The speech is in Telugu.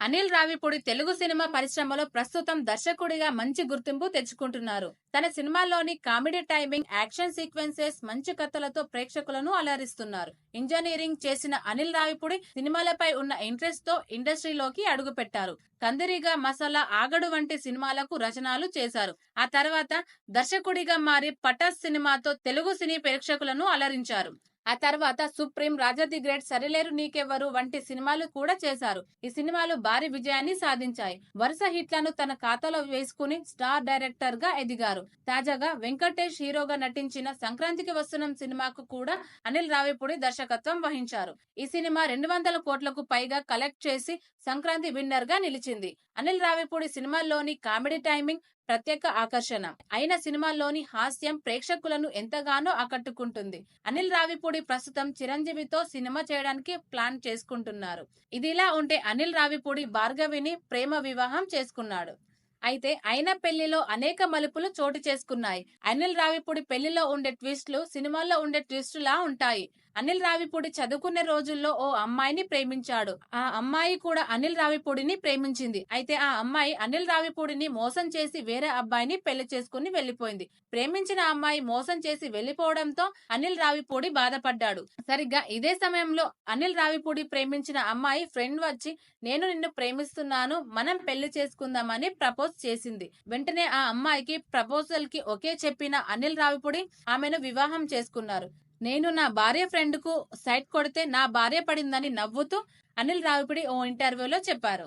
అనిల్ రావిపూడి తెలుగు సినిమా పరిశ్రమలో ప్రస్తుతం దర్శకుడిగా మంచి గుర్తింపు తెచ్చుకుంటున్నారు. తన సినిమాల్లోని కామెడీ టైమింగ్ యాక్షన్ సీక్వెన్సెస్ మంచి కథలతో ప్రేక్షకులను అలరిస్తున్నారు. ఇంజనీరింగ్ చేసిన అనిల్ రావిపూడి సినిమాలపై ఉన్న ఇంట్రెస్ట్తో ఇండస్ట్రీలోకి అడుగుపెట్టారు. కందిరిగా మసాలా ఆగడు వంటి సినిమాలకు రచనలు చేశారు. ఆ తర్వాత దర్శకుడిగా మారి పటాస్ సినిమాతో తెలుగు సినీ ప్రేక్షకులను అలరించారు. ఆ తర్వాత supreme Raja the great Sarileru Neekevvaru వంటి సినిమాలు కూడా చేశారు. ఈ సినిమాలు భారీ విజయాన్ని సాధించాయి. వరుస హిట్లను తన ఖాతాలో వేసుకుని స్టార్ డైరెక్టర్గా ఎదిగారు. తాజాగా వెంకటేష్ హీరోగా నటించిన సంక్రాంతికి వస్తున్న సినిమాకు కూడా అనిల్ రావిపూడి దర్శకత్వం వహించారు. ఈ సినిమా రెండు వందల కోట్లకు పైగా కలెక్ట్ చేసి సంక్రాంతి విన్నర్గా నిలిచింది. అనిల్ రావిపూడి సినిమాల్లోని కామెడీ టైమింగ్ ప్రత్యేక ఆకర్షణ. అయిన సినిమాల్లోని హాస్యం ప్రేక్షకులను ఎంతగానో ఆకట్టుకుంటుంది. అనిల్ రావిపూడి ప్రస్తుతం చిరంజీవితో సినిమా చేయడానికి ప్లాన్ చేసుకుంటున్నారు. ఇదిలా ఉంటే అనిల్ రావిపూడి భార్గవిని ప్రేమ వివాహం చేసుకున్నాడు. అయితే అయిన పెళ్ళిలో అనేక మలుపులు చోటు చేసుకున్నాయి. అనిల్ రావిపూడి పెళ్ళిలో ఉండే ట్విస్టులు సినిమాల్లో ఉండే ట్విస్టులా ఉంటాయి. అనిల్ రావిపూడి చదువుకునే రోజుల్లో ఓ అమ్మాయిని ప్రేమించాడు. ఆ అమ్మాయి కూడా అనిల్ రావిపూడిని ప్రేమించింది. అయితే ఆ అమ్మాయి అనిల్ రావిపూడిని మోసం చేసి వేరే అబ్బాయిని పెళ్ళి చేసుకుని వెళ్ళిపోయింది ప్రేమించిన అమ్మాయి మోసం చేసి వెళ్ళిపోవడంతో అనిల్ రావిపూడి బాధపడ్డాడు. సరిగ్గా ఇదే సమయంలో అనిల్ రావిపూడి ప్రేమించిన అమ్మాయి ఫ్రెండ్ వచ్చి నేను నిన్ను ప్రేమిస్తున్నాను మనం పెళ్ళి చేసుకుందామని ప్రపోజ్ చేసింది. వెంటనే ఆ అమ్మాయికి ప్రపోజల్కి ఒకే చెప్పిన అనిల్ రావిపూడి ఆమెను వివాహం చేసుకున్నారు. నేను నా భార్య ఫ్రెండ్కు సైట్ కొడితే నా భార్య పడిందని నవ్వుతూ అనిల్ రావిపిడి ఓ ఇంటర్వ్యూలో చెప్పారు.